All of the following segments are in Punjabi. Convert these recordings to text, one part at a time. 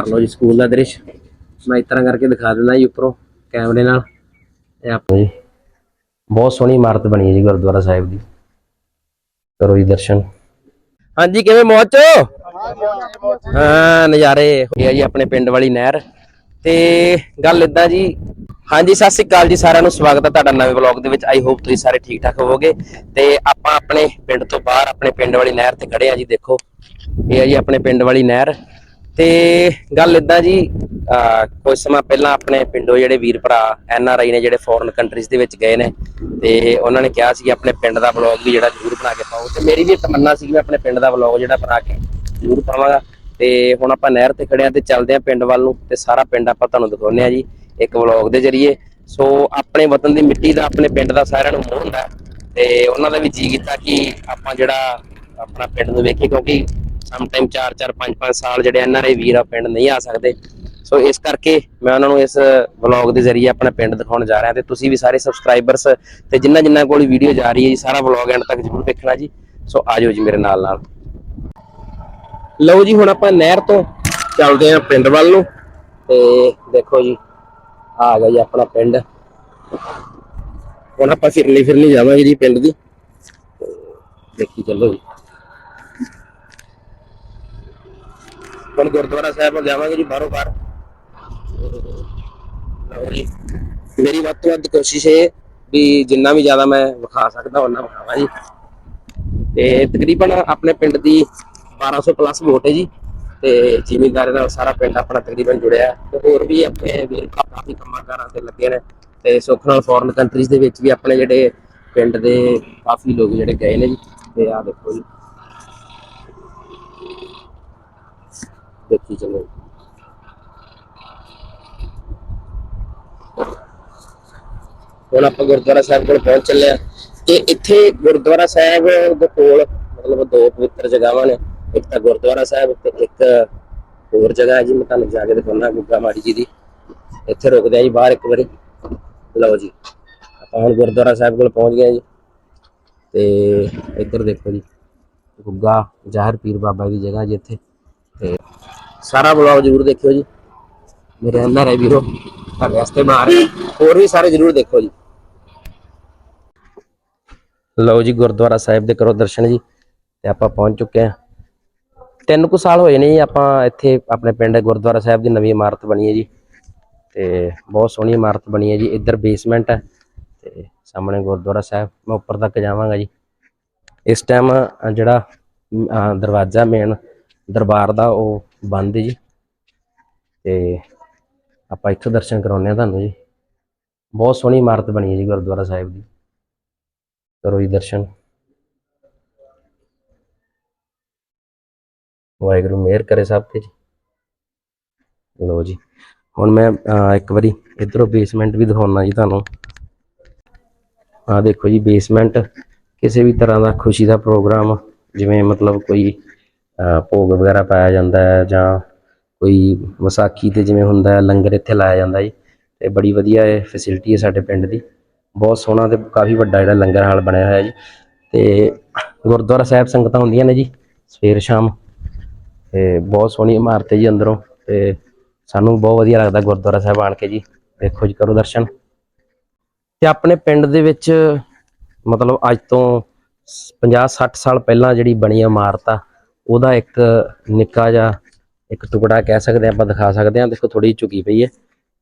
ਕਰ ਲਓ ਜੀ ਸਕੂਲ ਦਾ ਦ੍ਰਿਸ਼। ਮੈਂ ਇਸ ਤਰ੍ਹਾਂ ਕਰਕੇ ਦਿਖਾ ਦਿੰਦਾ ਜੀ ਉੱਪਰੋਂ ਕੈਮਰੇ ਨਾਲ। ਇਹ ਆਪੋ ਜੀ ਬਹੁਤ ਸੋਹਣੀ ਇਮਾਰਤ ਬਣੀ ਹੈ ਜੀ ਗੁਰਦੁਆਰਾ ਸਾਹਿਬ ਦੀ। ਕਰੋ ਜੀ ਦਰਸ਼ਨ। ਹਾਂਜੀ ਕਿਵੇਂ ਮੌਜ ਚੋ? ਹਾਂ ਨਜ਼ਾਰੇ ਇਹ ਆ ਜੀ ਆਪਣੇ ਪਿੰਡ ਵਾਲੀ ਨਹਿਰ। ਤੇ ਗੱਲ ਇਦਾਂ ਜੀ। ਹਾਂਜੀ ਸਤਿ ਸ੍ਰੀ ਅਕਾਲ ਜੀ ਸਾਰਿਆਂ ਨੂੰ। ਸਵਾਗਤ ਹੈ ਤੁਹਾਡਾ ਨਵੇਂ ਵਲੌਗ ਦੇ ਵਿੱਚ। ਆਈ ਹੋਪ ਤੁਸੀਂ ਸਾਰੇ ਠੀਕ ਠਾਕ ਹੋਵੋਗੇ। ਤੇ ਆਪਾਂ ਆਪਣੇ ਪਿੰਡ ਤੋਂ ਬਾਹਰ ਆਪਣੇ ਪਿੰਡ ਵਾਲੀ ਨਹਿਰ ਤੇ ਖੜੇ ਆ ਜੀ ਦੇਖੋ। ਇਹ ਆ ਜੀ ਆਪਣੇ ਪਿੰਡ ਵਾਲੀ ਨਹਿਰ। ਤੇ ਗੱਲ ਇਦਾਂ ਜੀ, ਅਹ ਕੁਝ ਸਮਾਂ ਪਹਿਲਾਂ ਆਪਣੇ ਪਿੰਡੋਂ ਜਿਹੜੇ ਵੀਰ ਭਰਾ ਐਨ ਆਰ ਆਈ ਨੇ ਜਿਹੜੇ ਫੋਰਨ ਕੰਟਰੀਜ਼ ਦੇ ਵਿੱਚ ਗਏ ਨੇ, ਤੇ ਉਹਨਾਂ ਨੇ ਕਿਹਾ ਸੀ ਆਪਣੇ ਪਿੰਡ ਦਾ ਵਲੌਗ ਵੀ ਜਿਹੜਾ ਜ਼ਰੂਰ ਬਣਾ ਕੇ ਪਾਓ, ਤੇ ਮੇਰੀ ਵੀ ਤਮੰਨਾ ਸੀ ਕਿ ਮੈਂ ਆਪਣੇ ਪਿੰਡ ਦਾ ਵਲੌਗ ਜਿਹੜਾ ਬਣਾ ਕੇ ਜ਼ਰੂਰ ਪਾਵਾਂਗਾ। ਤੇ ਹੁਣ ਆਪਾਂ ਨਹਿਰ ਤੇ ਖੜੇ ਆ ਤੇ ਚੱਲਦੇ ਆ ਪਿੰਡ ਵੱਲ ਨੂੰ, ਤੇ ਸਾਰਾ ਪਿੰਡ ਆਪਾਂ ਤੁਹਾਨੂੰ ਦਿਖਾਉਂਦੇ ਆ ਜੀ, ਇੱਕ ਵਲੌਗ ਦੇ ਜ਼ਰੀਏ। ਸੋ ਆਪਣੇ ਵਤਨ ਦੀ ਮਿੱਟੀ ਦਾ ਆਪਣੇ ਪਿੰਡ ਦਾ ਸਾਰਿਆਂ ਨੂੰ ਮੋਹ ਹੁੰਦਾ ਤੇ ਉਹਨਾਂ ਦਾ ਵੀ ਜੀ ਕੀਤਾ ਕਿ ਆਪਾਂ ਜਿਹੜਾ ਆਪਣਾ ਪਿੰਡ ਨੂੰ ਵੇਖੀਏ, ਕਿਉਂਕਿ ਸਮ ਟਾਈਮ 4 4 5 5 ਸਾਲ ਜਿਹੜੇ ਐਨ ਆਰ ਆਈ ਵੀਰ ਆ, ਪਿੰਡ ਨਹੀਂ ਆ ਸਕਦੇ। ਸੋ ਇਸ ਕਰਕੇ ਮੈਂ ਉਹਨਾਂ ਨੂੰ ਇਸ ਵਲੌਗ ਦੇ ਜ਼ਰੀਏ ਆਪਣਾ ਪਿੰਡ ਦਿਖਾਉਣ ਜਾ ਰਿਹਾ ਤੇ ਤੁਸੀਂ ਵੀ ਸਾਰੇ ਸਬਸਕ੍ਰਾਈਬਰਸ ਤੇ ਜਿੰਨਾ ਜਿੰਨਾ ਕੋਲ ਵੀਡੀਓ ਜਾ ਰਹੀ ਹੈ ਜੀ, ਸਾਰਾ ਵਲੌਗ ਐਂਡ ਤੱਕ ਜ਼ਰੂਰ ਦੇਖਣਾ ਜੀ। ਸੋ ਆਜੋ ਜੀ ਮੇਰੇ ਨਾਲ ਨਾਲ। ਲਓ ਜੀ, ਹੁਣ ਆਪਾਂ ਨਹਿਰ ਤੋਂ ਚੱਲਦੇ ਆਂ ਪਿੰਡ ਵੱਲ ਨੂੰ ਤੇ ਦੇਖੋ ਜੀ, ਆ ਗਿਆ ਜੀ ਆਪਣਾ ਪਿੰਡ। ਹੁਣ ਆਪਾਂ ਫਿਰਨੀ ਫਿਰਨੀ ਜਾਵਾਂਗੇ ਜੀ ਪਿੰਡ ਦੀ। ਦੇਖੀ ਚੱਲੋ ਜੀ। ਹੁਣ ਗੁਰਦੁਆਰਾ ਸਾਹਿਬ ਜਾਵਾਂਗੇ ਜੀ ਬਾਹਰੋਂ ਬਾਹਰ। ਮੇਰੀ ਵੱਧ ਤੋਂ ਵੱਧ ਕੋਸ਼ਿਸ਼ ਹੈ ਵੀ ਜਿੰਨਾ ਵੀ ਜ਼ਿਆਦਾ ਮੈਂ ਵਿਖਾ ਸਕਦਾ ਉਹਨਾਂ ਵਿਖਾਵਾਂ ਜੀ। ਤੇ ਤਕਰੀਬਨ ਆਪਣੇ ਪਿੰਡ ਦੀ 1200 ਪਲੱਸ ਵੋਟ ਹੈ ਜੀ। ਤੇ ਜ਼ਿਮੀਂਦਾਰਾਂ ਨਾਲ ਸਾਰਾ ਪਿੰਡ ਆਪਣਾ ਤਕਰੀਬਨ ਜੁੜਿਆ ਤੇ ਹੋਰ ਵੀ ਆਪਣੇ ਵੀਰ ਕਾਫੀ ਕੰਮਾਂ ਕਾਰਾਂ ਤੇ ਲੱਗੇ ਨੇ ਤੇ ਸੁੱਖ ਨਾਲ ਫੋਰਨ ਕੰਟਰੀਜ਼ ਦੇ ਵਿੱਚ ਵੀ ਆਪਣੇ ਜਿਹੜੇ ਪਿੰਡ ਦੇ ਕਾਫੀ ਲੋਕ ਜਿਹੜੇ ਗਏ ਨੇ ਜੀ। ਤੇ ਆ ਦੇਖੋ ਜੀ। ਦੇਖੀ ਚਲੋ ਹੁਣ ਆਪਾਂ ਗੁਰਦੁਆਰਾ ਸਾਹਿਬ ਕੋਲ ਪਹੁੰਚ ਚੱਲੇ ਆ ਤੇ ਇੱਥੇ ਗੁਰਦੁਆਰਾ ਸਾਹਿਬ ਦੇ ਕੋਲ ਮਤਲਬ ਦੋ ਪਵਿੱਤਰ ਜਗ੍ਹਾਵਾਂ ਨੇ। ਇੱਕ ਤਾਂ ਗੁਰਦੁਆਰਾ ਸਾਹਿਬ ਤੇ ਇੱਕ ਹੋਰ ਜਗ੍ਹਾ ਹੈ ਜੀ, ਮੈਂ ਤੁਹਾਨੂੰ ਜਾ ਕੇ ਦਿਖਾਉਣਾ ਗੁੱਗਾ ਮਾੜੀ ਜੀ ਦੀ। ਇੱਥੇ ਰੁਕਦੇ ਆ ਜੀ ਬਾਹਰ ਇੱਕ ਵਾਰੀ। ਲਓ ਜੀ, ਆਪਾਂ ਹੁਣ ਗੁਰਦੁਆਰਾ ਸਾਹਿਬ ਕੋਲ ਪਹੁੰਚ ਗਏ ਜੀ। ਤੇ ਇੱਧਰ ਦੇਖੋ ਜੀ, ਗੁੱਗਾ ਜ਼ਾਹਰ ਪੀਰ ਬਾਬਾ ਦੀ ਜਗ੍ਹਾ ਜੀ ਇੱਥੇ। ਤੇ ਸਾਰਾ ਬਲੌਗ ਜ਼ਰੂਰ ਦੇਖਿਓ ਜੀ। ਮੇਰੇ ਅੰਦਰ ਹੈ ਵੀਰੋ, ਤੁਹਾਡੇ ਵਾਸਤੇ ਬਣਾ ਹੋਰ ਵੀ ਸਾਰੇ ਜ਼ਰੂਰ ਦੇਖੋ ਜੀ। ਲਓ ਜੀ, ਗੁਰਦੁਆਰਾ ਸਾਹਿਬ ਦੇ ਕਰੋ ਦਰਸ਼ਨ ਜੀ, ਤੇ ਆਪਾਂ ਪਹੁੰਚ ਚੁੱਕੇ ਹਾਂ। ਤਿੰਨ ਕੁ ਸਾਲ ਹੋਏ ਨੇ ਜੀ, ਆਪਾਂ ਇੱਥੇ ਆਪਣੇ ਪਿੰਡ ਗੁਰਦੁਆਰਾ ਸਾਹਿਬ ਦੀ ਨਵੀਂ ਇਮਾਰਤ ਬਣੀ ਹੈ ਜੀ। ਤੇ ਬਹੁਤ ਸੋਹਣੀ ਇਮਾਰਤ ਬਣੀ ਹੈ ਜੀ, ਇੱਧਰ ਬੇਸਮੈਂਟ ਹੈ, ਤੇ ਸਾਹਮਣੇ ਗੁਰਦੁਆਰਾ ਸਾਹਿਬ। ਮੈਂ ਉੱਪਰ ਤੱਕ ਜਾਵਾਂਗਾ ਜੀ। ਇਸ ਟਾਈਮ ਜਿਹੜਾ ਦਰਵਾਜ਼ਾ ਮੇਨ ਦਰਬਾਰ ਦਾ, ਉਹ ਬੰਦ ਜੀ। ਤੇ ਆਪਾਂ ਇੱਥੋਂ ਦਰਸ਼ਨ ਕਰਾਉਂਦੇ ਆ ਤੁਹਾਨੂੰ ਜੀ। ਬਹੁਤ ਸੋਹਣੀ ਇਮਾਰਤ ਬਣੀ ਹੈ ਜੀ ਗੁਰਦੁਆਰਾ ਸਾਹਿਬ ਦੀ। ਕਰੋ ਜੀ ਦਰਸ਼ਨ। ਵਾਹਿਗੁਰੂ ਮਿਹਰ ਕਰੇ ਸਭ ਤੇ ਜੀ। ਲੋ ਜੀ, ਹੁਣ ਮੈਂ ਇੱਕ ਵਾਰੀ ਇਧਰੋਂ ਬੇਸਮੈਂਟ ਵੀ ਦਿਖਾਉਣਾ ਜੀ ਤੁਹਾਨੂੰ। ਆ ਦੇਖੋ ਜੀ ਬੇਸਮੈਂਟ ਕਿਸੇ ਵੀ ਤਰ੍ਹਾਂ ਦਾ ਖੁਸ਼ੀ ਦਾ ਪ੍ਰੋਗਰਾਮ ਜਿਵੇਂ ਮਤਲਬ ਕੋਈ ਭੋਗ ਵਗੈਰਾ ਪਾਇਆ ਜਾਂਦਾ ਹੈ ਜਾਂ ਕੋਈ ਵਿਸਾਖੀ ਤੇ ਜਿਵੇਂ ਹੁੰਦਾ ਹੈ, ਲੰਗਰ ਇੱਥੇ ਲਾਇਆ ਜਾਂਦਾ ਜੀ। ਤੇ ਬੜੀ ਵਧੀਆ ਇਹ ਫੈਸਿਲਿਟੀ ਹੈ ਸਾਡੇ ਪਿੰਡ ਦੀ। ਬਹੁਤ ਸੋਹਣਾ ਤੇ ਕਾਫੀ ਵੱਡਾ ਜਿਹੜਾ ਲੰਗਰ ਹਾਲ ਬਣਿਆ ਹੋਇਆ ਜੀ। ਤੇ ਗੁਰਦੁਆਰਾ ਸਾਹਿਬ ਸੰਗਤਾਂ ਹੁੰਦੀਆਂ ਨੇ ਜੀ, ਸਵੇਰ ਸ਼ਾਮ। ਤੇ ਬਹੁਤ ਸੋਹਣੀ ਇਮਾਰਤ ਹੈ ਜੀ ਅੰਦਰੋਂ। ਤੇ ਸਾਨੂੰ ਬਹੁਤ ਵਧੀਆ ਲੱਗਦਾ ਗੁਰਦੁਆਰਾ ਸਾਹਿਬ ਆਣ ਕੇ ਜੀ। ਦੇਖੋ ਜੀ, ਕਰੋ ਦਰਸ਼ਨ। ਤੇ ਆਪਣੇ ਪਿੰਡ ਦੇ ਵਿੱਚ ਮਤਲਬ ਅੱਜ ਤੋਂ 50 60 ਸਾਲ ਪਹਿਲਾਂ ਜਿਹੜੀ ਬਣੀ ਇਮਾਰਤ ਆ ਉਹਦਾ ਇੱਕ ਨਿੱਕਾ ਜਿਹਾ ਇੱਕ ਟੁਕੜਾ ਕਹਿ ਸਕਦੇ ਹਾਂ ਆਪਾਂ, ਦਿਖਾ ਸਕਦੇ ਹਾਂ। ਦੇਖੋ ਥੋੜੀ ਝੁਕੀ ਪਈ ਹੈ।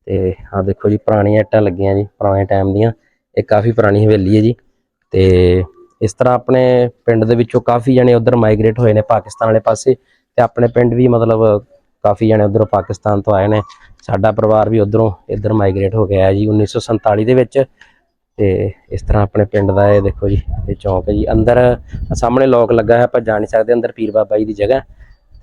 ਤੇ ਆਹ ਦੇਖੋ ਜੀ, ਪੁਰਾਣੀਆਂ ਇੱਟਾਂ ਲੱਗੀਆਂ ਜੀ, ਪੁਰਾਣੇ ਟਾਈਮ ਦੀਆਂ। ਇਹ ਕਾਫੀ ਪੁਰਾਣੀ ਹਵੇਲੀ ਹੈ ਜੀ। ਤੇ ਇਸ ਤਰ੍ਹਾਂ ਆਪਣੇ ਪਿੰਡ ਦੇ ਵਿੱਚੋਂ ਕਾਫੀ ਜਣੇ ਉਧਰ ਮਾਈਗ੍ਰੇਟ ਹੋਏ ਨੇ ਪਾਕਿਸਤਾਨ ਵਾਲੇ ਪਾਸੇ। ਤੇ ਆਪਣੇ ਪਿੰਡ ਵੀ ਮਤਲਬ ਕਾਫੀ ਜਣੇ ਉਧਰੋਂ ਪਾਕਿਸਤਾਨ ਤੋਂ ਆਏ ਨੇ। ਸਾਡਾ ਪਰਿਵਾਰ ਵੀ ਉਧਰੋਂ ਇੱਧਰ ਮਾਈਗ੍ਰੇਟ ਹੋ ਗਿਆ ਜੀ 1947 ਦੇ ਵਿੱਚ। ਤੇ ਇਸ ਤਰ੍ਹਾਂ ਆਪਣੇ ਪਿੰਡ ਦਾ ਇਹ ਦੇਖੋ ਜੀ, ਇਹ ਚੌਂਕ ਹੈ ਜੀ। ਅੰਦਰ ਸਾਹਮਣੇ ਲੋਕ ਲੱਗਾ ਹੈ ਆਪਾਂ ਜਾ ਨਹੀਂ ਸਕਦੇ ਅੰਦਰ ਪੀਰ ਬਾਬਾ ਜੀ ਦੀ ਜਗ੍ਹਾ।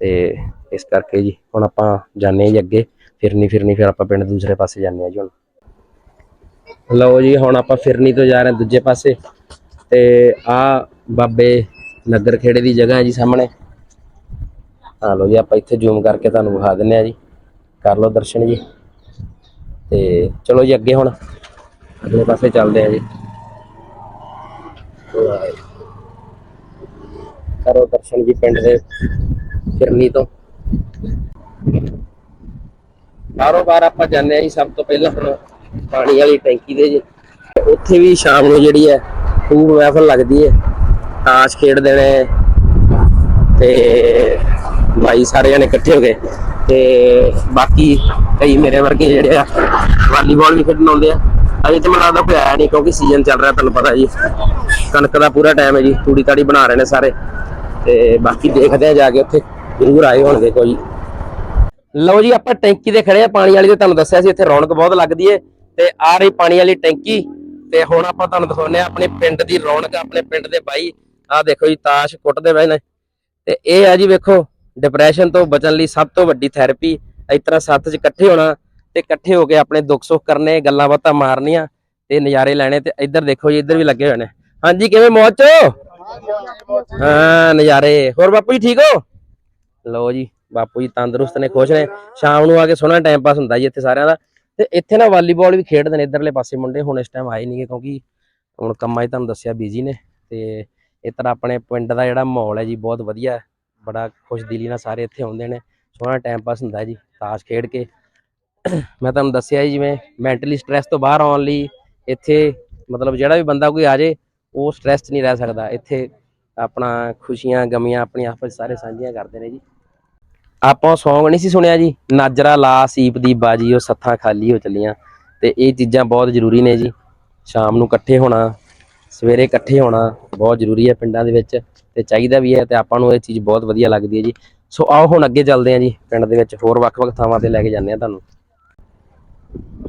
ਤੇ ਇਸ ਕਰਕੇ ਜੀ, ਹੁਣ ਆਪਾਂ ਜਾਣੇ ਜੀ ਅੱਗੇ। ਫਿਰਨੀ ਫਿਰਨੀ, ਫਿਰ ਆਪਾਂ ਪਿੰਡ ਦੂਸਰੇ ਪਾਸੇ ਜਾਂਦੇ ਆ ਜੀ ਹੁਣ। ਲਓ ਜੀ, ਹੁਣ ਆਪਾਂ ਫਿਰਨੀ ਤੋਂ ਜਾ ਰਹੇ ਹਾਂ ਦੂਜੇ ਪਾਸੇ। ਤੇ ਆ ਬਾਬੇ ਨਗਰ ਖੇੜੇ ਦੀ ਜਗ੍ਹਾ ਹੈ ਜੀ ਸਾਹਮਣੇ। ਆ ਲਓ ਜੀ, ਆਪਾਂ ਇੱਥੇ ਜ਼ੂਮ ਕਰਕੇ ਤੁਹਾਨੂੰ ਵਿਖਾ ਦਿੰਨੇ ਆ ਜੀ। ਕਰ ਲਓ ਦਰਸ਼ਨ ਜੀ। ਤੇ ਚਲੋ ਜੀ ਅੱਗੇ ਹੁਣ। ਅਗਲੇ ਪਾਸੇ ਚੱਲਦੇ ਆ ਜੀ। ਕਰੋ ਦਰਸ਼ਨ ਜੀ ਪਿੰਡ ਦੇ ਫਿਰਨੀ ਤੋਂ। ਬਾਰੋ ਆਪਾਂ ਜਾਂਦੇ ਆ ਜੀ, ਸਭ ਤੋਂ ਪਹਿਲਾਂ ਹੁਣ ਪਾਣੀ ਵਾਲੀ ਟੈਂਕੀ ਦੇ ਜੀ। ਉੱਥੇ ਵੀ ਸ਼ਾਮ ਨੂੰ ਜਿਹੜੀ ਹੈ, ਖੂਬ ਮਹਿਫਲ ਲੱਗਦੀ ਹੈ। ਤਾਸ਼ ਖੇਡਦੇ ਨੇ ਤੇ ਭਾਈ ਸਾਰੇ ਜਣੇ ਇਕੱਠੇ ਹੋ ਗਏ ਤੇ ਬਾਕੀ ਕਈ ਮੇਰੇ ਵਰਗੇ ਜਿਹੜੇ ਆ, ਵਾਲੀਬਾਲ ਵੀ ਖੇਡਣ ਆਉਂਦੇ ਆ। ਅਜੇ ਤੇ ਮੈਨੂੰ ਲੱਗਦਾ ਕੋਈ ਆਇਆ ਨਹੀਂ, ਕਿਉਂਕਿ ਸੀਜ਼ਨ ਚੱਲ ਰਿਹਾ ਤੁਹਾਨੂੰ ਪਤਾ ਜੀ। ਕਣਕ ਦਾ ਪੂਰਾ ਟਾਈਮ ਹੈ ਜੀ, ਤੂੜੀ ਤਾੜੀ ਬਣਾ ਰਹੇ ਨੇ ਸਾਰੇ। ਤੇ ਬਾਕੀ ਦੇਖਦੇ ਆ ਜਾ ਕੇ ਉੱਥੇ ਜ਼ਰੂਰ ਆਏ ਹੋਣਗੇ ਕੋਈ। ਲਓ ਜੀ, ਆਪਾਂ ਟੈਂਕੀ ਤੇ ਖੜੇ ਆ ਪਾਣੀ ਵਾਲੀ ਤੇ ਤੁਹਾਨੂੰ ਦੱਸਿਆ ਸੀ, ਇੱਥੇ ਰੌਣਕ ਬਹੁਤ ਲੱਗਦੀ ਏ ਤੇ ਆ ਰਹੀ ਪਾਣੀ ਵਾਲੀ ਟੈਂਕੀ। ਤੇ ਹੁਣ ਆਪਾਂ ਤੁਹਾਨੂੰ ਦਿਖਾਉਂਦੇ ਆ ਆਪਣੇ ਪਿੰਡ ਦੀ ਰੌਣਕ, ਆਪਣੇ ਪਿੰਡ ਦੇ ਬਾਈ। ਆ ਦੇਖੋ ਜੀ, ਤਾਸ਼ ਕੁੱਟਦੇ ਬਹਿ ਨੇ। ਤੇ ਇਹ ਆ ਜੀ ਵੇਖੋ ਡਿਪਰੈਸ਼ਨ ਤੋਂ ਬਚਣ ਲਈ ਸਭ ਤੋਂ ਵੱਡੀ ਥੈਰੇਪੀ ਇਸ ਤਰ੍ਹਾਂ ਸੱਤ 'ਚ ਇਕੱਠੇ ਹੋਣਾ ਤੇ ਇਕੱਠੇ ਹੋ ਕੇ ਆਪਣੇ ਦੁੱਖ ਸੁੱਖ ਕਰਨੇ, ਗੱਲਾਂ ਬਾਤਾਂ ਮਾਰਨੀਆਂ ਤੇ ਨਜ਼ਾਰੇ ਲੈਣੇ ਤੇ ਇੱਧਰ ਦੇਖੋ ਜੀ, ਇੱਧਰ ਵੀ ਲੱਗੇ ਹੋਏ ਨੇ। ਹਾਂਜੀ, ਕਿਵੇਂ ਮੌਜ 'ਚ? ਹਾਂ, ਨਜ਼ਾਰੇ। ਹੋਰ ਬਾਪੂ ਜੀ ਠੀਕ ਹੋ? ਲਓ ਜੀ, ਬਾਪੂ ਜੀ ਤੰਦਰੁਸਤ ਨੇ, ਖੁਸ਼ ਨੇ। ਸ਼ਾਮ ਨੂੰ ਆ ਕੇ ਸੋਹਣਾ ਟਾਈਮ ਪਾਸ ਹੁੰਦਾ ਜੀ ਇੱਥੇ ਸਾਰਿਆਂ ਦਾ। ਤੇ ਇੱਥੇ ਨਾ ਵਾਲੀਬਾਲ ਵੀ ਖੇਡਦੇ ਨੇ ਇਧਰਲੇ ਪਾਸੇ ਮੁੰਡੇ, ਹੁਣ ਇਸ ਟਾਈਮ ਆਏ ਨਹੀਂਗੇ ਕਿਉਂਕਿ ਹੁਣ ਕੰਮਾਂ 'ਚ ਤੁਹਾਨੂੰ ਦੱਸਿਆ ਬਿਜ਼ੀ ਨੇ ਤੇ ਇਸ ਤਰ੍ਹਾਂ ਆਪਣੇ ਪਿੰਡ ਦਾ ਜਿਹੜਾ ਮਾਹੌਲ ਹੈ ਜੀ, ਬਹੁਤ ਵਧੀਆ। ਹੈ ਬੜਾ ਖੁਸ਼ਦਿਲੀ ਨਾਲ ਸਾਰੇ ਇੱਥੇ ਆਉਂਦੇ ਨੇ। ਸੋਹਣਾ ਟਾਈਮ ਪਾਸ ਹੁੰਦਾ ਜੀ, ਤਾਸ਼ ਖੇਡ ਕੇ। ਮੈਂ ਤੁਹਾਨੂੰ ਦੱਸਿਆ ਜੀ, ਜਿਵੇਂ ਮੈਂਟਲੀ ਸਟ੍ਰੈਸ ਤੋਂ ਬਾਹਰ ਆਉਣ ਲਈ ਇੱਥੇ ਮਤਲਬ ਜਿਹੜਾ ਵੀ ਬੰਦਾ ਕੋਈ ਆ ਜੇ, ਉਹ ਸਟ੍ਰੈਸ 'ਚ ਨਹੀਂ ਰਹਿ ਸਕਦਾ। ਇੱਥੇ ਆਪਣਾ ਖੁਸ਼ੀਆਂ, ਗਮੀਆਂ ਆਪਣੀ ਆਪਸ ਸਾਰੇ ਸਾਂਝੀਆਂ ਕਰਦੇ ਨੇ ਜੀ। ਆਪਾਂ ਸੌਂਗ ਨਹੀਂ ਸੀ ਸੁਣਿਆ ਜੀ, ਨਾਜਰਾ ਲਾ ਸੀਪ ਦੀ ਬਾਜੀ, ਉਹ ਸੱਥਾਂ ਖਾਲੀ ਹੋ ਚੱਲੀਆਂ। ਤੇ ਇਹ ਚੀਜ਼ਾਂ ਬਹੁਤ ਜ਼ਰੂਰੀ ਨੇ ਜੀ। ਸ਼ਾਮ ਨੂੰ ਇਕੱਠੇ ਹੋਣਾ, ਸਵੇਰੇ ਇਕੱਠੇ ਹੋਣਾ ਬਹੁਤ ਜ਼ਰੂਰੀ ਹੈ ਪਿੰਡਾਂ ਦੇ ਵਿੱਚ, ਤੇ ਚਾਹੀਦਾ ਵੀ ਹੈ ਤੇ ਆਪਾਂ ਨੂੰ ਇਹ ਚੀਜ਼ ਬਹੁਤ ਵਧੀਆ ਲੱਗਦੀ ਹੈ ਜੀ। ਸੋ ਆਓ ਹੁਣ ਅੱਗੇ ਚੱਲਦੇ ਹਾਂ ਜੀ, ਪਿੰਡ ਦੇ ਵਿੱਚ ਹੋਰ ਵੱਖ-ਵੱਖ ਥਾਵਾਂ ਤੇ ਲੈ ਕੇ ਜਾਂਦੇ ਹਾਂ ਤੁਹਾਨੂੰ।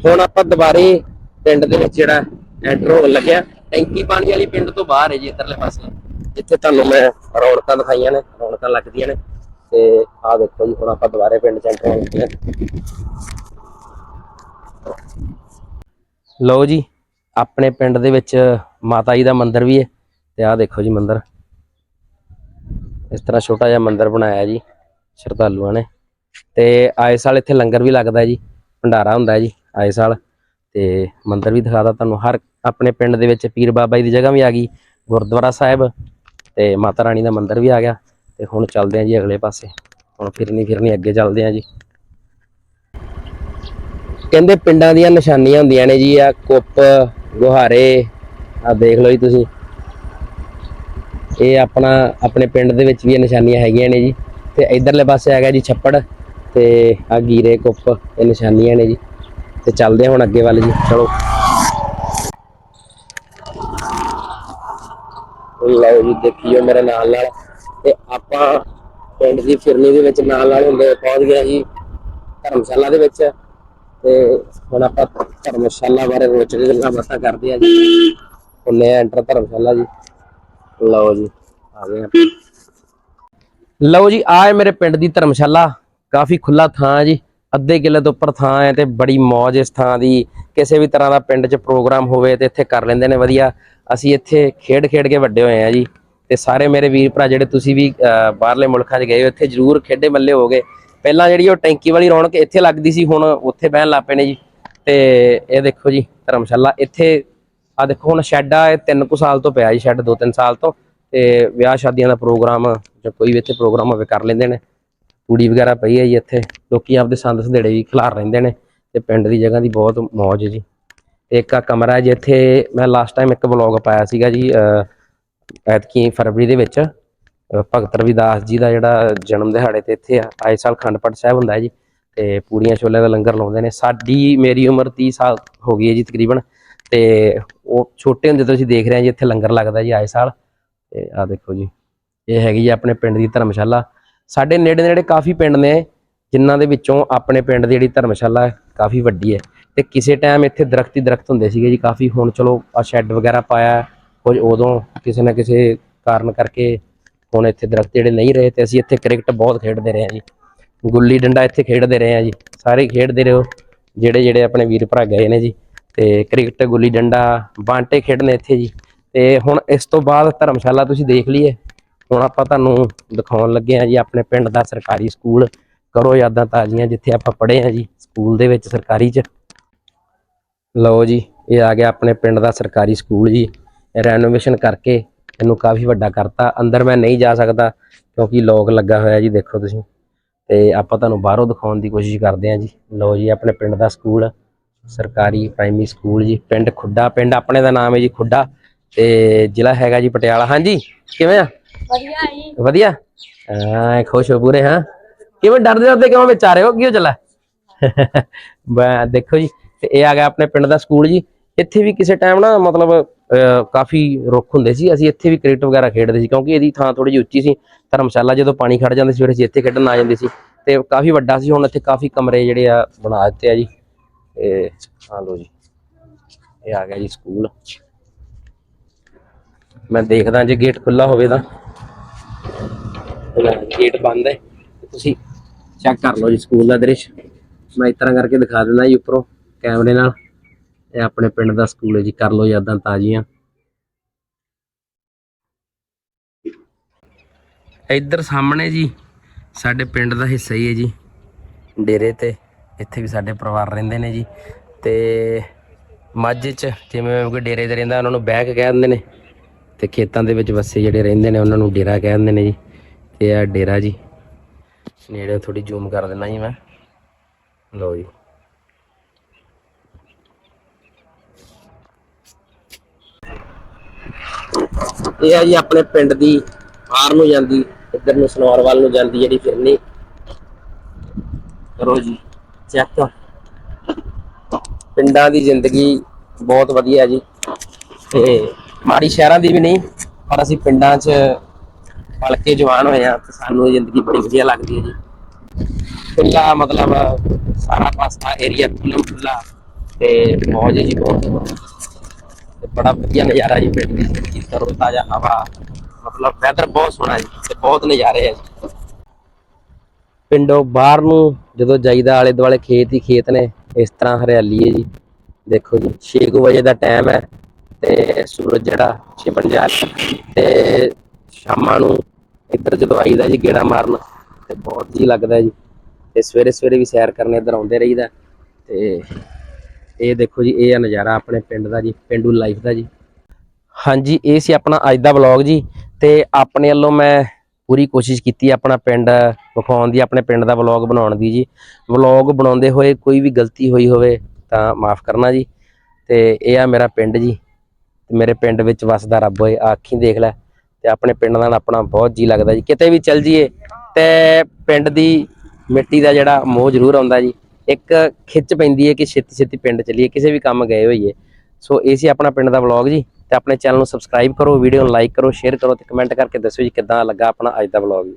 ਹੁਣ ਆਪਾਂ ਦੁਬਾਰੇ ਪਿੰਡ ਦੇ ਵਿੱਚ ਜਿਹੜਾ ਐਂਟਰ ਹੋਣ ਲੱਗਿਆ। ਟੈਂਕੀ ਪਾਣੀ ਵਾਲੀ ਪਿੰਡ ਤੋਂ ਬਾਹਰ ਹੈ ਜੀ ਇੱਧਰਲੇ ਪਾਸੇ। ਜਿੱਥੇ ਤੁਹਾਨੂੰ ਮੈਂ ਰੌਣਕਾਂ ਦਿਖਾਈਆਂ ਨੇ, ਰੌਣਕਾਂ ਲੱਗਦੀਆਂ ਨੇ। ਤੇ ਆਹ ਦੇਖੋ ਜੀ, ਹੁਣ ਆਪਾਂ ਦੁਬਾਰੇ ਪਿੰਡ ਚ ਐਂਟਰ ਹੋਣ ਲੱਗੇ ਲਓ ਜੀ, ਆਪਣੇ ਪਿੰਡ ਦੇ ਵਿੱਚ ਮਾਤਾ ਜੀ ਦਾ ਮੰਦਿਰ ਵੀ ਹੈ ਤੇ ਆਹ ਦੇਖੋ ਜੀ ਮੰਦਿਰ। ਇਸ ਤਰ੍ਹਾਂ ਛੋਟਾ ਜਿਹਾ ਮੰਦਿਰ ਬਣਾਇਆ ਜੀ, ਸ਼ਰਧਾਲੂਆਂ ਨੇ। ਤੇ ਆਏ ਸਾਲ ਇੱਥੇ ਲੰਗਰ ਵੀ ਲੱਗਦਾ ਜੀ। ਭੰਡਾਰਾ ਹੁੰਦਾ ਜੀ, ਆਏ ਸਾਲ। ਤੇ ਮੰਦਿਰ ਵੀ ਦਿਖਾਦਾ ਤੁਹਾਨੂੰ। ਹਰ ਆਪਣੇ ਪਿੰਡ ਦੇ ਵਿੱਚ ਪੀਰ ਬਾਬਾ ਜੀ ਦੀ ਜਗ੍ਹਾ ਵੀ ਆ ਗਈ, ਗੁਰਦੁਆਰਾ ਸਾਹਿਬ ਤੇ ਮਾਤਾ ਰਾਣੀ ਦਾ ਮੰਦਿਰ ਵੀ ਆ ਗਿਆ। ਤੇ ਹੁਣ ਚੱਲਦੇ ਹਾਂ ਜੀ ਅਗਲੇ ਪਾਸੇ। ਹੁਣ ਫਿਰਨੀ ਫਿਰਨੀ ਅੱਗੇ ਚੱਲਦੇ ਹਾਂ ਜੀ। ਕਹਿੰਦੇ ਪਿੰਡਾਂ ਦੀਆਂ ਨਿਸ਼ਾਨੀਆਂ ਹੁੰਦੀਆਂ ਨੇ ਜੀ, ਆ ਕੁੱਪ, ਗੁਹਾਰੇ ਆ ਦੇਖ ਲਓ ਜੀ ਤੁਸੀਂ। ਇਹ ਆਪਣਾ, ਆਪਣੇ ਪਿੰਡ ਦੇ ਵਿੱਚ ਵੀ ਇਹ ਨਿਸ਼ਾਨੀਆਂ ਹੈਗੀਆਂ ਨੇ ਜੀ। ਤੇ ਇਧਰਲੇ ਪਾਸੇ ਆ ਗਿਆ ਜੀ ਛੱਪੜ। ਤੇ ਆ ਗੀਰੇ ਕੁੱਪ ਇਹ ਨਿਸ਼ਾਨੀਆਂ ਨੇ ਜੀ। ਤੇ ਚੱਲਦੇ ਹੁਣ ਅੱਗੇ ਵੱਲ ਜੀ, ਚਲੋ। ਲਓ ਜੀ, ਦੇਖਿਓ ਮੇਰੇ ਨਾਲ ਨਾਲ। ਤੇ ਆਪਾਂ ਪਿੰਡ ਦੀ ਫਿਰਨੀ ਦੇ ਵਿੱਚ ਨਾਲ ਨਾਲ ਹੁੰਦੇ ਪਹੁੰਚ ਗਏ ਜੀ, ਧਰਮਸ਼ਾਲਾ ਦੇ ਵਿੱਚ। ਤੇ ਹੁਣ ਆਪਾਂ ਧਰਮਸ਼ਾਲਾ ਬਾਰੇ ਰੋਚ ਕੇ ਗੱਲਾਂ ਬਾਤਾਂ ਕਰਦੇ ਆ ਜੀ। ਉਹਨੇ ਐਂਟਰ ਧਰਮਸ਼ਾਲਾ ਜੀ। ਲਓ ਜੀ, ਆ ਗਏ ਲਓ ਜੀ ਆਏ ਮੇਰੇ ਪਿੰਡ ਦੀ ਧਰਮਸ਼ਾਲਾ। ਕਾਫੀ ਖੁੱਲਾ ਥਾਂ ਜੀ, ਅੱਧੇ ਕਿੱਲੇ ਤੋਂ ਉੱਪਰ ਥਾਂ ਹੈ ਤੇ ਬੜੀ ਮੌਜ ਇਸ ਥਾਂ ਦੀ। ਕਿਸੇ ਵੀ ਤਰ੍ਹਾਂ ਦਾ ਪਿੰਡ 'ਚ ਪ੍ਰੋਗਰਾਮ ਹੋਵੇ ਤੇ ਇੱਥੇ ਕਰ ਲੈਂਦੇ ਨੇ, ਵਧੀਆ। ਅਸੀਂ ਇੱਥੇ ਖੇਡ ਖੇਡ ਕੇ ਵੱਡੇ ਹੋਏ ਆ ਜੀ। ਤੇ ਸਾਰੇ ਮੇਰੇ ਵੀਰ ਭਰਾ ਜਿਹੜੇ ਤੁਸੀਂ ਵੀ ਬਾਹਰਲੇ ਮੁਲਕਾਂ 'ਚ ਗਏ ਹੋ ਇੱਥੇ ਜ਼ਰੂਰ ਖੇਡੇ ਮੱਲੇ ਹੋਗੇ ਪਹਿਲਾਂ ਜਿਹੜੀ ਉਹ ਟੈਂਕੀ ਵਾਲੀ ਰੌਣਕ ਇੱਥੇ ਲੱਗਦੀ ਸੀ, ਹੁਣ ਉੱਥੇ ਬਹਿਣ ਲੱਗ ਪਏ ਨੇ ਜੀ। ਤੇ ਇਹ ਦੇਖੋ ਜੀ, ਧਰਮਸ਼ਾਲਾ। ਇੱਥੇ ਆ ਦੇਖੋ, ਹੁਣ ਸ਼ੈੱਡ ਆ, ਇਹ ਤਿੰਨ ਕੁ ਸਾਲ ਤੋਂ ਪਿਆ ਜੀ, ਸ਼ੈੱਡ ਦੋ ਤਿੰਨ ਸਾਲ ਤੋਂ। ਤੇ ਵਿਆਹ ਸ਼ਾਦੀਆਂ ਦਾ ਪ੍ਰੋਗਰਾਮ ਜਾਂ ਕੋਈ ਵੀ ਇੱਥੇ ਪ੍ਰੋਗਰਾਮ ਹੋਵੇ, ਕਰ ਲੈਂਦੇ ਨੇ। ਤੂੜੀ ਵਗੈਰਾ ਪਈ ਹੈ ਜੀ ਇੱਥੇ। ਲੋਕੀ ਆਪਦੇ ਸੰਦ ਸੰਧੇੜੇ ਵੀ ਖਿਲਾਰ ਰਹਿੰਦੇ ਨੇ ਤੇ ਪਿੰਡ ਦੀ ਜਗ੍ਹਾ ਦੀ ਬਹੁਤ ਮੌਜ ਹੈ ਜੀ। ਤੇ ਇੱਕ ਆ ਕਮਰਾ ਹੈ ਜਿੱਥੇ ਮੈਂ ਲਾਸਟ ਟਾਈਮ ਇੱਕ ਵਲੌਗ ਪਾਇਆ ਸੀਗਾ ਜੀ ਐਤਕੀ ਫਰਵਰੀ ਦੇ ਵਿੱਚ ਭਗਤ ਰਵਿਦਾਸ ਜੀ ਦਾ ਜਿਹੜਾ ਜਨਮ ਦਿਹਾੜੇ ਤੇ ਇੱਥੇ ਆਏ ਸਾਲ ਖੰਡ ਪਾਠ ਸਾਹਿਬ ਹੁੰਦਾ ਹੈ ਜੀ ਤੇ ਪੂੜੀਆਂ ਛੋਲੇ ਦਾ ਲੰਗਰ ਲਾਉਂਦੇ ਨੇ। ਸਾਡੀ ਮੇਰੀ ਉਮਰ 30 ਸਾਲ ਹੋ ਗਈ ਹੈ ਜੀ ਤਕਰੀਬਨ ਤੇ ਉਹ ਛੋਟੇ ਹੁੰਦੇ ਤੋਂ ਅਸੀਂ ਦੇਖ ਰਹੇ ਹਾਂ ਜੀ ਇੱਥੇ ਲੰਗਰ ਲੱਗਦਾ ਜੀ ਆਏ ਸਾਲ। ਤੇ ਆ ਦੇਖੋ ਜੀ, ਇਹ ਹੈਗੀ ਜੀ ਆਪਣੇ ਪਿੰਡ ਦੀ ਧਰਮਸ਼ਾਲਾ। ਸਾਡੇ ਨੇੜੇ ਨੇੜੇ ਕਾਫੀ ਪਿੰਡ ਨੇ, ਜਿਨ੍ਹਾਂ ਦੇ ਵਿੱਚੋਂ ਆਪਣੇ ਪਿੰਡ ਦੀ ਜਿਹੜੀ ਧਰਮਸ਼ਾਲਾ ਕਾਫੀ ਵੱਡੀ ਹੈ। ਤੇ ਕਿਸੇ ਟਾਈਮ ਇੱਥੇ ਦਰਖਤ ਹੀ ਦਰਖਤ ਹੁੰਦੇ ਸੀਗੇ ਜੀ ਕਾਫੀ, ਹੁਣ ਚਲੋ ਆ ਸ਼ੈੱਡ ਵਗੈਰਾ ਪਾਇਆ, ਕੁਝ ਉਦੋਂ ਕਿਸੇ ਨਾ ਕਿਸੇ ਕਾਰਨ ਕਰਕੇ ਹੁਣ ਇੱਥੇ ਦਰਖਤ ਜਿਹੜੇ ਨਹੀਂ ਰਹੇ ਤੇ ਅਸੀਂ ਇੱਥੇ ਕ੍ਰਿਕਟ ਬਹੁਤ ਖੇਡਦੇ ਰਹੇ ਹਾਂ ਜੀ। ਗੁੱਲੀ ਡੰਡਾ ਇੱਥੇ ਖੇਡਦੇ ਰਹੇ ਹਾਂ ਜੀ, ਸਾਰੇ ਖੇਡਦੇ ਰਹੋ, ਜਿਹੜੇ ਜਿਹੜੇ ਆਪਣੇ ਵੀਰ ਭਰਾ ਗਏ ਨੇ ਜੀ। ਤੇ ਕ੍ਰਿਕਟ ਗੁੱਲੀ ਡੰਡਾ, ਬਾਂਟੇ ਖੇਡਣੇ ਇੱਥੇ ਜੀ। ਤੇ ਹੁਣ ਇਸ ਤੋਂ ਬਾਅਦ ਧਰਮਸ਼ਾਲਾ ਤੁਸੀਂ ਦੇਖ ਲਈਏ ਹੁਣ ਆਪਾਂ ਤੁਹਾਨੂੰ ਦਿਖਾਉਣ ਲੱਗੇ ਹਾਂ ਜੀ ਆਪਣੇ ਪਿੰਡ ਦਾ ਸਰਕਾਰੀ ਸਕੂਲ, ਕਰੋ ਯਾਦਾਂ ਤਾਜ਼ੀਆਂ ਜਿੱਥੇ ਆਪਾਂ ਪੜ੍ਹੇ ਹਾਂ ਜੀ, ਸਕੂਲ ਦੇ ਵਿੱਚ ਸਰਕਾਰੀ ਚ। ਲਓ ਜੀ, ਇਹ ਆ ਗਿਆ ਆਪਣੇ ਪਿੰਡ ਦਾ ਸਰਕਾਰੀ ਸਕੂਲ ਜੀ। ਰੈਨੋਵੇਸ਼ਨ ਕਰਕੇ ਇਹਨੂੰ ਕਾਫੀ ਵੱਡਾ ਕਰਤਾ। ਅੰਦਰ ਮੈਂ ਨਹੀਂ ਜਾ ਸਕਦਾ ਕਿਉਂਕਿ ਲੋਕ ਲੱਗਾ ਹੋਇਆ ਜੀ, ਦੇਖੋ ਤੁਸੀਂ। ਤੇ ਆਪਾਂ ਤੁਹਾਨੂੰ ਬਾਹਰੋਂ ਦਿਖਾਉਣ ਦੀ ਕੋਸ਼ਿਸ਼ ਕਰਦੇ ਹਾਂ ਜੀ। ਲਓ ਜੀ, ਆਪਣੇ ਪਿੰਡ ਦਾ ਸਕੂਲ, ਸਰਕਾਰੀ ਪ੍ਰਾਇਮਰੀ ਸਕੂਲ ਜੀ। ਪਿੰਡ ਖੁੱਡਾ, ਪਿੰਡ ਆਪਣੇ ਦਾ ਨਾਮ ਹੈ ਜੀ ਖੁੱਡਾ। ਤੇ ਜ਼ਿਲ੍ਹਾ ਹੈਗਾ ਜੀ ਪਟਿਆਲਾ। ਹਾਂਜੀ, ਕਿਵੇਂ ਆ? ਵਧੀਆ ਜੀ। ਵਧੀਆ? ਹਾਂ, ਖੁਸ਼ ਹੋ ਪੂਰੇ, ਹਾਂ। ਕਿਵੇਂ ਡਰਦੇ ਡਰਦੇ ਕਿਉਂ ਵਿੱਚ ਆ ਰਹੇ ਹੋ? ਕਿਉਂ ਚੱਲਾ ਦੇਖੋ ਜੀ, ਤੇ ਇਹ ਆ ਗਿਆ ਆਪਣੇ ਪਿੰਡ ਦਾ ਸਕੂਲ ਜੀ। ਇੱਥੇ ਵੀ ਕਿਸੇ ਟਾਈਮ ਨਾ ਮਤਲਬ ਕਾਫੀ ਰੁੱਖ ਹੁੰਦੇ ਸੀ। ਅਸੀਂ ਇੱਥੇ ਵੀ ਕ੍ਰਿਕਟ ਵਗੈਰਾ ਖੇਡਦੇ ਸੀ, ਕਿਉਂਕਿ ਇਹਦੀ ਥਾਂ ਥੋੜੀ ਜਿਹੀ ਉੱਚੀ ਸੀ। ਧਰਮਸ਼ਾਲਾ ਜਦੋਂ ਪਾਣੀ ਖੜ ਜਾਂਦੇ ਸੀ, ਫਿਰ ਅਸੀਂ ਇੱਥੇ ਖੇਡਣ ਆ ਜਾਂਦੇ ਸੀ। ਤੇ ਕਾਫੀ ਵੱਡਾ ਸੀ, ਹੁਣ ਇੱਥੇ ਕਾਫੀ ਕਮਰੇ ਜਿਹੜੇ ਆ ਬਣਾ ਦਿੱਤੇ ਆ ਜੀ। ਇਹ ਆ ਲੋ ਜੀ। ਇਹ ਆ ਗਿਆ ਜੀ ਸਕੂਲ। ਮੈਂ ਦੇਖਦਾ ਜੇ ਗੇਟ ਖੁੱਲਾ ਹੋਵੇ ਤਾਂ। ਗੇਟ ਬੰਦ ਹੈ। ਤੁਸੀਂ ਚੈੱਕ ਕਰ ਲਓ ਜੀ ਸਕੂਲ ਦਾ ਦ੍ਰਿਸ਼। ਮੈਂ ਇਸ ਤਰ੍ਹਾਂ ਕਰਕੇ ਦਿਖਾ ਦਿੰਦਾ ਜੀ ਉੱਪਰੋਂ ਕੈਮਰੇ ਨਾਲ। ਇਹ ਆਪਣੇ ਪਿੰਡ ਦਾ ਸਕੂਲ ਹੈ ਜੀ, ਕਰ ਲਓ ਯਾਦਾਂ ਤਾਜ਼ੀਆਂ। ਇੱਧਰ ਸਾਹਮਣੇ ਜੀ, ਸਾਡੇ ਪਿੰਡ ਦਾ ਹਿੱਸਾ ਹੀ ਹੈ ਜੀ। ਡੇਰੇ ਤੇ, ਇੱਥੇ ਵੀ ਸਾਡੇ ਪਰਿਵਾਰ ਰਹਿੰਦੇ ਨੇ ਜੀ। ਤੇ ਮਾਝੇ ਚ, ਜਿਵੇਂ ਕੋਈ ਡੇਰੇ ਤੇ ਰਹਿੰਦਾ, ਉਹਨਾਂ ਨੂੰ ਬੈਕ ਕਹਿ ਦਿੰਦੇ ਨੇ। ਤੇ ਖੇਤਾਂ ਦੇ ਵਿੱਚ ਵਸੇ ਜਿਹੜੇ ਰਹਿੰਦੇ ਨੇ, ਉਹਨਾਂ ਨੂੰ ਡੇਰਾ ਕਹਿ ਦਿੰਦੇ ਨੇ ਜੀ। ਤੇ ਇਹ ਡੇਰਾ ਜੀ। ਨੇੜੇ ਥੋੜੀ ਜ਼ੂਮ ਕਰ ਦਿੰਦਾ ਜੀ ਮੈਂ। ਲਓ ਜੀ। ਇਹ ਆ ਜੀ ਆਪਣੇ ਪਿੰਡ ਦੀ ਬਾਹਰ ਨੂੰ ਜਾਂਦੀ, ਇੱਧਰ ਨੂੰ ਸਨੌਰ ਵੱਲ ਨੂੰ ਜਾਂਦੀ ਜਿਹੜੀ ਫਿਰਨੀ। ਕਰੋ ਜੀ ਚੈੱਕ ਪਿੰਡਾਂ ਦੀ ਜ਼ਿੰਦਗੀ ਬਹੁਤ ਵਧੀਆ ਜੀ। ਤੇ ਮਾੜੀ ਸ਼ਹਿਰਾਂ ਦੀ ਵੀ ਨਹੀਂ, ਪਰ ਅਸੀਂ ਪਿੰਡਾਂ 'ਚ ਪਲ ਕੇ ਜਵਾਨ ਹੋਏ ਆ ਤੇ ਸਾਨੂੰ ਇਹ ਜ਼ਿੰਦਗੀ ਬੜੀ ਵਧੀਆ ਲੱਗਦੀ ਹੈ ਜੀ। ਖੁੱਲਾ ਮਤਲਬ ਸਾਰਾ ਪਾਸਾ ਏਰੀਆ ਖੁੱਲ੍ਹਾ ਖੁੱਲਾ ਤੇ ਮੌਜ ਜੀ ਬਹੁਤ। ਤੇ ਬੜਾ ਵਧੀਆ ਨਜ਼ਾਰਾ ਜੀ ਪਿੰਡ ਦੀ ਜ਼ਿੰਦਗੀ ਤਰੋ ਤਾਜ਼ਾ ਹਵਾ, ਮਤਲਬ ਵੈਦਰ ਬਹੁਤ ਸੋਹਣਾ ਜੀ ਤੇ ਬਹੁਤ ਨਜ਼ਾਰੇ ਆ ਜੀ। ਪਿੰਡੋਂ ਬਾਹਰ ਨੂੰ ਜਦੋਂ ਜਾਈਦਾ, ਆਲੇ ਦੁਆਲੇ ਖੇਤ ਹੀ ਖੇਤ ਨੇ, ਇਸ ਤਰ੍ਹਾਂ ਹਰਿਆਲੀ ਹੈ ਜੀ। ਦੇਖੋ ਜੀ 6 ਵਜੇ ਦਾ ਟਾਈਮ ਹੈ ਤੇ ਸੂਰਜ ਜਿਹੜਾ ਛਿਪਣ ਜਾ ਰਿਹਾ ਤੇ ਸ਼ਾਮਾਂ ਨੂੰ ਇੱਧਰ ਜਦੋਂ ਆਈਦਾ ਜੀ, ਗੇੜਾ ਮਾਰਨ। ਤੇ ਬਹੁਤ ਜੀ ਲੱਗਦਾ ਜੀ। ਤੇ ਸਵੇਰੇ ਸਵੇਰੇ ਵੀ ਸੈਰ ਕਰਨ ਇੱਧਰ ਆਉਂਦੇ ਰਹੀਦਾ। ਤੇ ਇਹ ਦੇਖੋ ਜੀ, ਇਹ ਆ ਨਜ਼ਾਰਾ ਆਪਣੇ ਪਿੰਡ ਦਾ ਜੀ, ਪਿੰਡੂ ਲਾਈਫ ਦਾ ਜੀ। ਹਾਂਜੀ, ਇਹ ਸੀ ਆਪਣਾ ਅੱਜ ਦਾ ਵਲੌਗ ਜੀ। ਤੇ ਆਪਣੇ ਵੱਲੋਂ ਮੈਂ ਪੂਰੀ ਕੋਸ਼ਿਸ਼ ਕੀਤੀ ਆਪਣਾ ਪਿੰਡ ਵਿਖਾਉਣ ਦੀ, ਆਪਣੇ ਪਿੰਡ ਦਾ ਵਲੌਗ ਬਣਾਉਣ ਦੀ ਜੀ। ਵਲੌਗ ਬਣਾਉਂਦੇ ਹੋਏ ਕੋਈ ਵੀ ਗਲਤੀ ਹੋਈ ਹੋਵੇ ਤਾਂ ਮਾਫ ਕਰਨਾ ਜੀ। ਤੇ ਇਹ ਆ ਮੇਰਾ ਪਿੰਡ ਜੀ। ਤੇ ਮੇਰੇ ਪਿੰਡ ਵਿੱਚ ਵਸਦਾ ਰੱਬ ਹੋਏ, ਆਹ ਅੱਖੀਂ ਦੇਖ ਲੈ। ਤੇ ਆਪਣੇ ਪਿੰਡ ਨਾਲ ਆਪਣਾ ਬਹੁਤ ਜੀ ਲੱਗਦਾ ਜੀ। ਕਿਤੇ ਵੀ ਚੱਲ ਜੀਏ ਤੇ ਪਿੰਡ ਦੀ ਮਿੱਟੀ ਦਾ ਜਿਹੜਾ ਮੋਹ ਜ਼ਰੂਰ ਆਉਂਦਾ ਜੀ। ਇੱਕ ਖਿੱਚ ਪੈਂਦੀ ਹੈ ਕਿ ਛੇਤੀ ਛੇਤੀ ਪਿੰਡ ਚੱਲੀਏ, ਕਿਸੇ ਵੀ ਕੰਮ ਗਏ ਹੋਈਏ। ਸੋ ਇਹ ਸੀ ਆਪਣਾ ਪਿੰਡ ਦਾ ਵਲੌਗ ਜੀ ਤੇ ਆਪਣੇ ਚੈਨਲ ਨੂੰ ਸਬਸਕ੍ਰਾਈਬ ਕਰੋ, ਵੀਡੀਓ ਨੂੰ ਲਾਈਕ ਕਰੋ, ਸ਼ੇਅਰ ਕਰੋ ਤੇ ਕਮੈਂਟ ਕਰਕੇ ਦੱਸੋ ਜੀ ਕਿੱਦਾਂ ਲੱਗਾ ਆਪਣਾ ਅੱਜ ਦਾ ਵਲੌਗ ਜੀ।